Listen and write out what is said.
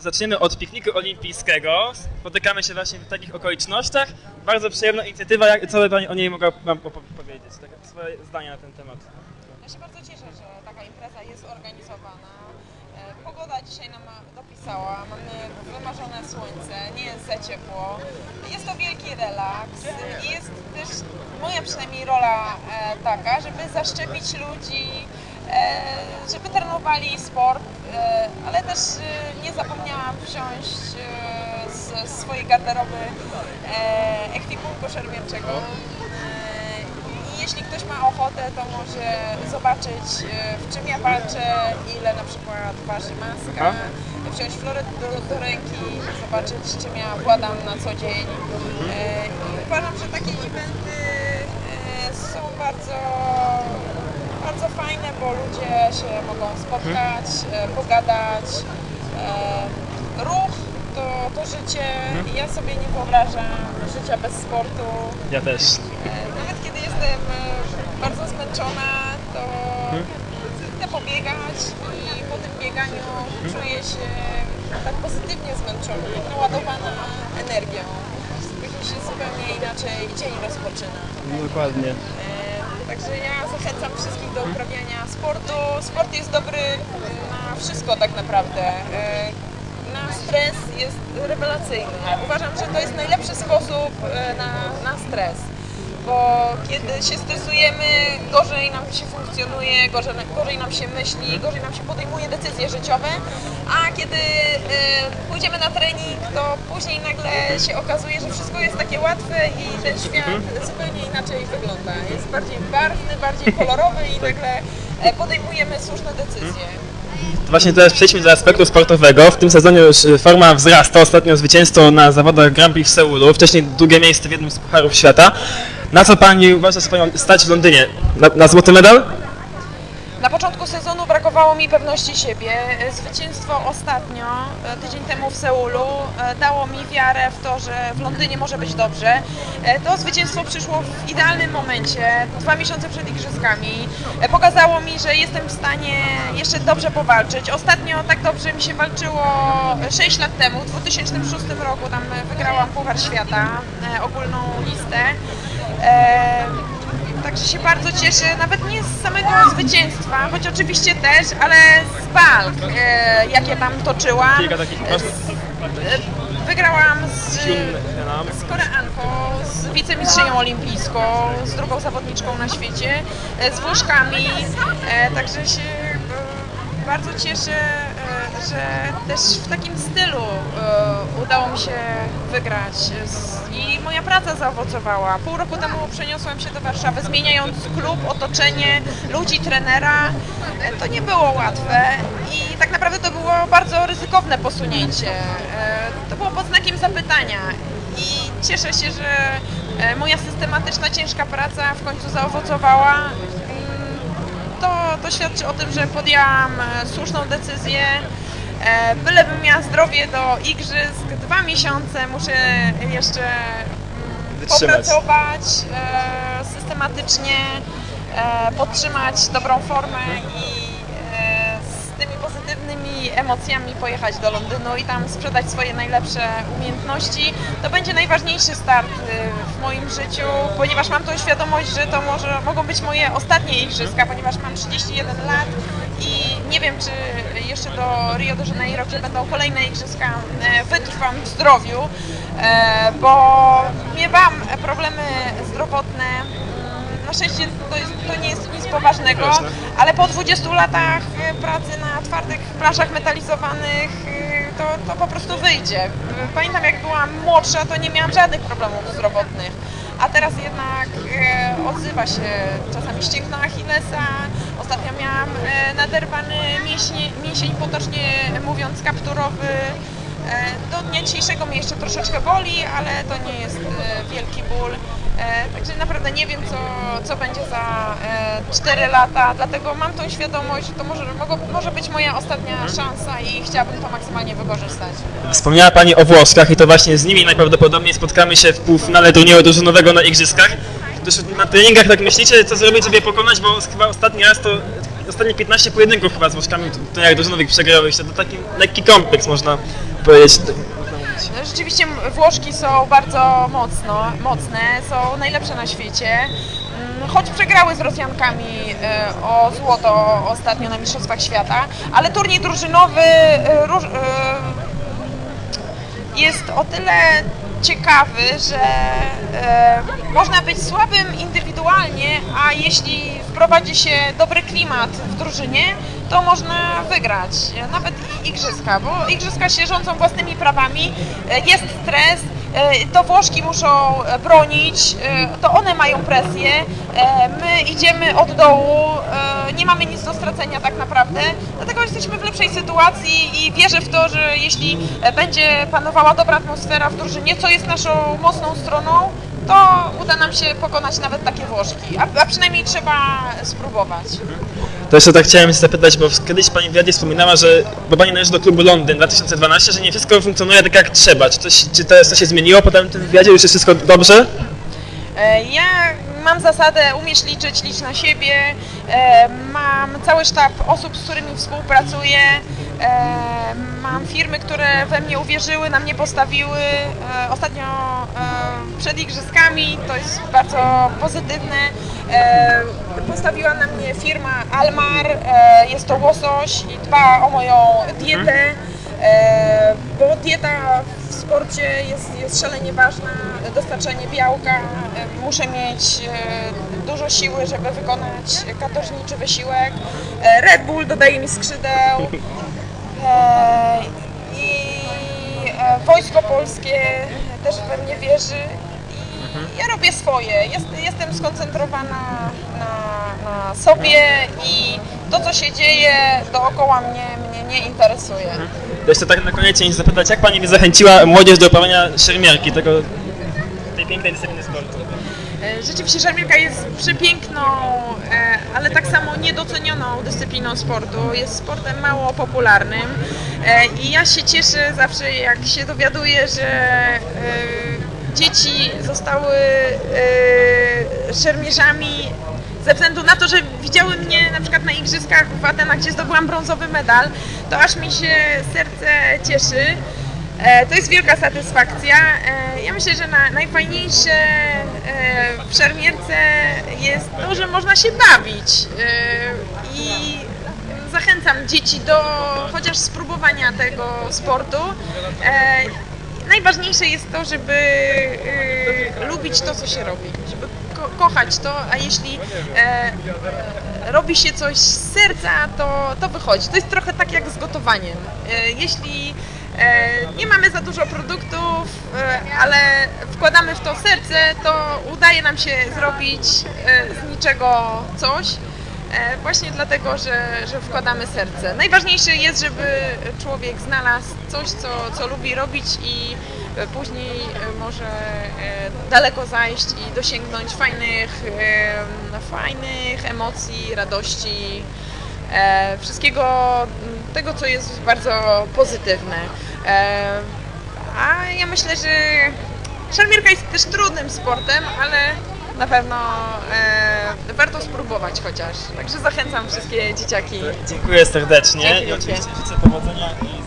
zaczniemy od pikniku olimpijskiego. Spotykamy się właśnie w takich okolicznościach. Bardzo przyjemna inicjatywa. Co by Pani o niej mogła powiedzieć? Takie swoje zdanie na ten temat. Ja się bardzo cieszę, że taka impreza jest organizowana. E, Pogoda dzisiaj nam dopisała, mamy wymarzone słońce, nie jest za ciepło. Jest to wielki relaks i jest też moja przynajmniej rola e, taka, żeby zaszczepić ludzi, żeby trenowali sport, e, ale też e, nie zapomniałam wziąć e, z swojej garderoby e, ekwipunku szermierczego. E, I jeśli ktoś ma ochotę, to może zobaczyć e, w czym ja walczę, ile na przykład waży maska, wziąć floret do, do ręki, zobaczyć czym ja władam na co dzień. E, I uważam, że takie eventy e, są bardzo, bardzo fajne, bo ludzie się mogą spotkać, e, pogadać. E, Ruch to, to życie. Ja sobie nie wyobrażam życia bez sportu. Ja też. E, Nawet kiedy jestem bardzo zmęczona, to chcę pobiegać i po tym bieganiu czuję się tak pozytywnie zmęczona, naładowana energią. Później się zupełnie inaczej dzień rozpoczyna. Dokładnie. E, Także ja zachęcam wszystkich do uprawiania sportu. Sport jest dobry na wszystko tak naprawdę. E, Na stres jest rewelacyjny. Uważam, że to jest najlepszy sposób e, na, na stres. Bo kiedy się stresujemy, gorzej nam się funkcjonuje, gorzej, gorzej nam się myśli, gorzej nam się podejmuje decyzje życiowe, a kiedy e, pójdziemy na trening, to później nagle się okazuje, że wszystko jest takie łatwe i ten świat zupełnie inaczej wygląda. Jest bardziej barwny, bardziej kolorowy i nagle e, podejmujemy słuszne decyzje. Właśnie teraz przejdźmy do aspektu sportowego. W tym sezonie już y, forma wzrasta. Ostatnio zwycięstwo na zawodach Grand Prix w Seulu. Wcześniej drugie miejsce w jednym z pucharów świata. Na co Pani uważa swoją stać w Londynie? Na, na złoty medal? Na początku sezonu brakowało mi pewności siebie. Zwycięstwo ostatnio, e, tydzień temu w Seulu, e, dało mi wiarę w to, że w Londynie może być dobrze. E, To zwycięstwo przyszło w idealnym momencie, dwa miesiące przed igrzyskami. Pokazało mi, że jestem w stanie jeszcze dobrze powalczyć. Ostatnio tak dobrze mi się walczyło 6 lat temu, w 2006 roku tam wygrałam Puchar Świata, ogólną listę. E, Także się bardzo cieszę, nawet nie z samego zwycięstwa, choć oczywiście też, ale z walk, e, jakie tam toczyłam. E, Wygrałam z, z Koreanką, z wicemistrzynią olimpijską, z drugą zawodniczką na świecie, e, z Włoszkami, e, także się bardzo cieszę, e, że też w takim stylu e, udało mi się wygrać i moja praca zaowocowała. Pół roku temu przeniosłam się do Warszawy, zmieniając klub, otoczenie, ludzi, trenera. E, To nie było łatwe i tak naprawdę to było bardzo ryzykowne posunięcie. To było pod znakiem zapytania i cieszę się, że moja systematyczna, ciężka praca w końcu zaowocowała. Mm, To, świadczy o tym, że podjęłam e, słuszną decyzję. E, Bylebym miała zdrowie do igrzysk, dwa miesiące muszę jeszcze mm, Wytrzymać. popracować e, systematycznie, podtrzymać dobrą formę i z tymi emocjami pojechać do Londynu i tam sprzedać swoje najlepsze umiejętności. To będzie najważniejszy start e, w moim życiu, ponieważ mam tą świadomość, że to może, mogą być moje ostatnie igrzyska, ponieważ mam 31 lat i nie wiem, czy jeszcze do Rio de Janeiro, gdzie będą kolejne igrzyska, e, wytrwam w zdrowiu, e, bo miewam problemy zdrowotne. Szczęście to, jest, to nie jest nic poważnego, ale po 20 latach e, pracy na twardych planszach metalizowanych e, to, to po prostu wyjdzie. Pamiętam jak byłam młodsza, to nie miałam żadnych problemów zdrowotnych, a teraz jednak e, odzywa się czasami ścięgno Achillesa, ostatnio miałam e, naderwany mięśnie, mięsień potocznie mówiąc kapturowy, E, Do dnia dzisiejszego mnie jeszcze troszeczkę boli, ale to nie jest e, wielki ból. E, Także naprawdę nie wiem, co, co będzie za e, 4 lata, dlatego mam tą świadomość, że to może, może być moja ostatnia szansa i chciałabym to maksymalnie wykorzystać. Wspomniała Pani o Włoskach i to właśnie z nimi najprawdopodobniej spotkamy się w półfinale turnieju drużynowego na Igrzyskach. Na treningach tak myślicie, co zrobić, żeby je pokonać, bo chyba ostatni raz to ostatnie 15 pojedynków chyba z Włoszkami, to, to jak Drużynowych przegrałyście, to taki lekki kompleks można powiedzieć. No, Rzeczywiście Włoszki są bardzo mocno, mocne, są najlepsze na świecie. Mm, Choć przegrały z Rosjankami e, o złoto ostatnio na Mistrzostwach Świata, ale turniej drużynowy e, e, jest o tyle ciekawy, że e, można być słabym indywidualnie, a jeśli wprowadzi się dobry klimat w drużynie, to można wygrać nawet i igrzyska, bo igrzyska się rządzą własnymi prawami, e, jest stres, to Włoszki muszą e, bronić, e, to one mają presję, e, my idziemy od dołu, e, nie mamy nic do stracenia tak naprawdę, dlatego jesteśmy w lepszej sytuacji i wierzę w to, że jeśli e, będzie panowała dobra atmosfera w drużynie, co jest naszą mocną stroną, to uda nam się pokonać nawet takie Włoszki, a, a przynajmniej trzeba spróbować. To jeszcze tak chciałem się zapytać, bo kiedyś Pani w wywiadzie wspominała, że bo Pani należy do klubu Londyn 2012, że nie wszystko funkcjonuje tak jak trzeba. Czy, coś, czy to, to się zmieniło po tym wywiadzie? Już jest wszystko dobrze? E, Ja mam zasadę umiesz liczyć, licz na siebie. E, Mam cały sztab osób, z którymi współpracuję. E, Mam firmy, które we mnie uwierzyły, na mnie postawiły. E, Ostatnio przed igrzyskami, to jest bardzo pozytywne. Postawiła na mnie firma Almar, jest to łosoś i dba o moją dietę. E, bo dieta w sporcie jest, jest szalenie ważna, dostarczanie białka, muszę mieć dużo siły, żeby wykonać katorżniczy wysiłek. E, Red Bull dodaje mi skrzydeł e, i e, Wojsko Polskie też we mnie wierzy i ja robię swoje, jest, jestem skoncentrowana na, na sobie i to co się dzieje dookoła mnie, mnie nie interesuje. To jeszcze tak na koniec zapytać, jak Pani zachęciła młodzież do uprawiania szermierki, tego, tej pięknej dyscypliny sportu? Rzeczywiście szermierka jest przepiękną, e, ale tak samo niedocenioną dyscypliną sportu. Jest sportem mało popularnym e, i ja się cieszę zawsze jak się dowiaduję, że e, dzieci zostały szermierzami ze względu na to, że widziały mnie na przykład na igrzyskach w Atenach, gdzie zdobyłam brązowy medal, to aż mi się serce cieszy. E, To jest wielka satysfakcja. E, Ja myślę, że na, najfajniejsze e, w szermierce jest to, że można się bawić i zachęcam dzieci do chociaż spróbowania tego sportu. Najważniejsze jest to, żeby lubić to, co się robi, żeby ko- kochać to, a jeśli robi się coś z serca, to, to wychodzi. To jest trochę tak jak z gotowaniem. Jeśli nie mamy za dużo produktów, e, ale wkładamy w to serce, to udaje nam się zrobić e, z niczego coś. E, Właśnie dlatego, że, że wkładamy serce. Najważniejsze jest, żeby człowiek znalazł coś, co, co lubi robić i później może daleko zajść i dosięgnąć fajnych, fajnych emocji, radości, wszystkiego tego, co jest bardzo pozytywne. A ja myślę, że szermierka jest też trudnym sportem, ale na pewno e, warto spróbować chociaż. Także zachęcam wszystkie dzieciaki. Dziękuję serdecznie Dzięki i wielkie. oczywiście życzę powodzenia i